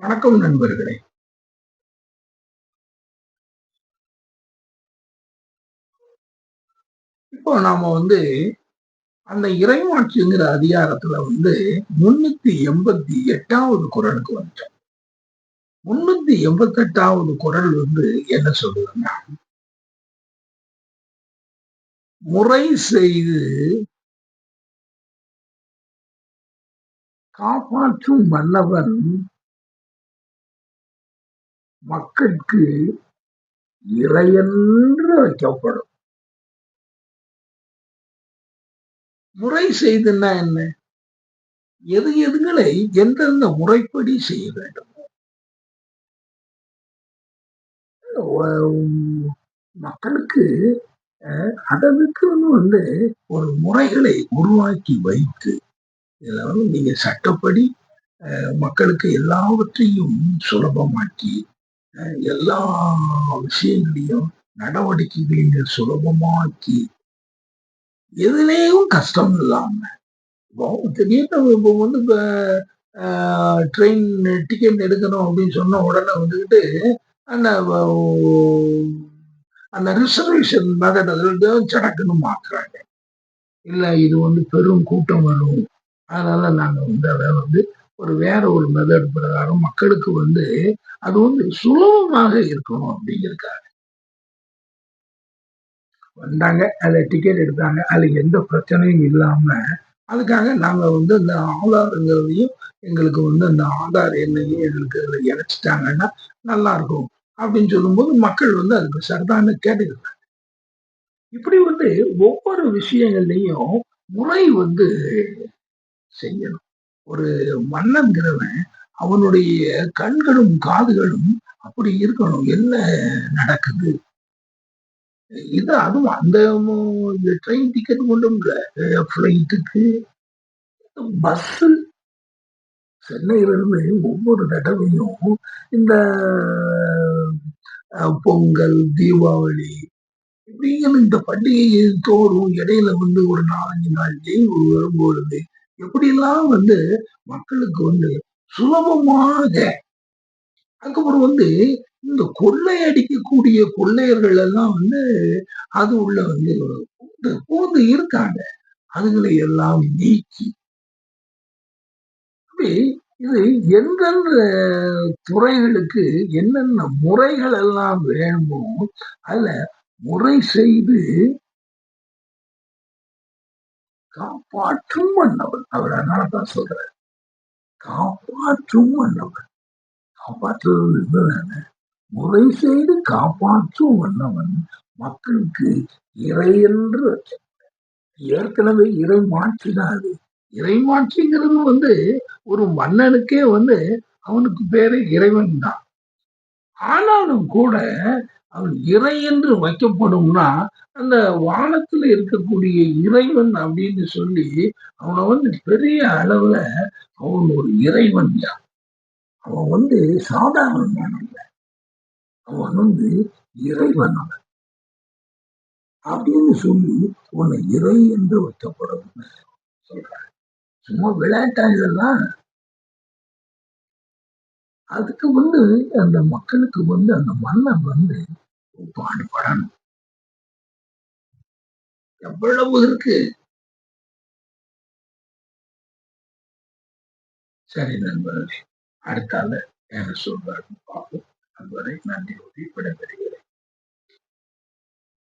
வணக்கம் நண்பர்களே. இப்போ நாம வந்து அந்த இறைமாட்சிங்கிற அதிகாரத்துல வந்து முன்னூத்தி எண்பத்தி எட்டாவது குரலுக்கு வந்துட்டோம். முன்னூத்தி எண்பத்தி எட்டாவது குரல் வந்து என்ன சொல்லுதுன்னா முறை செய்து காப்பாற்றும் மன்னவன் மக்களுக்கு இறையென்று வைக்கப்படும். முறை செய்துன்னா என்ன? எது எதுகளை எந்தெந்த முறைப்படி செய்ய வேண்டும்? மக்களுக்கு அதற்குன்னு வந்து ஒரு முறைகளை உருவாக்கி வைத்து இதுல வந்து நீங்க சட்டப்படி மக்களுக்கு எல்லாவற்றையும் சுலபமாக்கி எல்லா விஷயங்களையும் நடவடிக்கைகளையும் சுலபமாக்கி எதுலேயும் கஷ்டம் இல்லாம இப்போ திடீர்னு இப்போ வந்து இப்போ ட்ரெயின் டிக்கெட் எடுக்கணும் அப்படின்னு சொன்ன உடனே வந்துக்கிட்டு அந்த அந்த ரிசர்வேஷன் மெத்தட் அதில் சடக்குன்னு மாற்றுறாங்க இல்லை இது வந்து பெரும் கூட்டம் வரும். அதனால நாங்கள் வந்து அதை வந்து ஒரு வேற ஒரு மெதட் பிரகாரம் மக்களுக்கு வந்து அது வந்து சுலபமாக இருக்கணும் அப்படிங்கிறதுக்காக. வந்தாங்க அதில் டிக்கெட் எடுத்தாங்க அதில் எந்த பிரச்சனையும் இல்லாமல் அதுக்காக நாங்கள் வந்து அந்த ஆதாரங்களையும் எங்களுக்கு வந்து அந்த ஆதார் எண்ணையும் எங்களுக்கு அதில் இணைச்சிட்டாங்கன்னா நல்லா இருக்கும் அப்படின்னு சொல்லும்போது மக்கள் வந்து அதுக்கு சரிதான கேட்டுக்கிறாங்க இப்படி வந்து ஒவ்வொரு விஷயங்கள்லையும் முறை வந்து செய்யணும். ஒரு மன்னன்கிறவன் அவனுடைய கண்களும் காதுகளும் அப்படி இருக்கணும். என்ன நடக்குது? இது அதுவும் அந்த ட்ரெயின் டிக்கெட் மட்டும் இல்லை. ஃப்ளைட்டுக்கு பஸ்ஸு சென்னையிலிருந்து ஒவ்வொரு தடவையும் இந்த பொங்கல் தீபாவளி இப்படிங்கிற இந்த பண்டிகை தோறும் இடையில வந்து ஒரு நாலஞ்சு நாள் லீவு வரும்பொழுது எப்படிலாம் வந்து மக்களுக்கு வந்து சுலபமாக அதுக்கப்புறம் வந்து இந்த கொள்ளை அடிக்கக்கூடிய கொள்ளையர்கள் எல்லாம் வந்து அது உள்ள வந்து பூந்து இருக்காங்க. அதுகளை எல்லாம் நீக்கி. இது எந்தெந்த துறைகளுக்கு என்னென்ன முறைகள் எல்லாம் வேணுமோ அதுல முறை செய்து காப்பாற்றும் மன்னவன் அவர் அதனாலதான் சொல்றாரு. காப்பாற்றும் மன்னவன் காப்பாற்றுவது முறை செய்து காப்பாற்றும் வல்லவன் மக்களுக்கு இறை என்று ஏற்கனவே இறை மாற்றிதான் அது இறை மாற்றிங்கிறது வந்து ஒரு மன்னனுக்கே வந்து அவனுக்கு பேரு இறைவன் தான் ஆனாலும் கூட அவன் இறை என்று வைக்கப்படும்னா அந்த வானத்துல இருக்கக்கூடிய இறைவன் அப்படின்னு சொல்லி அவனை வந்து பெரிய அளவுல அவன் ஒரு இறைவன் யான்? அவன் வந்து சாதாரணமான அவன் வந்து இறைவன் அவன். அப்படின்னு சொல்லி உன்னை இறை என்று வைக்கப்படும். சொல்றான் சும்மா விளையாட்டா இதெல்லாம் அதுக்கு வந்து அந்த மக்களுக்கு வந்து அந்த மன்னன் வந்து பாடுபடணும். எவ்வளவு இருக்கு? சரி நண்பர்களே அடுத்தால என்ன சொல்றாரு பார்ப்போம். அதுவரை நன்றி விடைபெறுகிறேன்.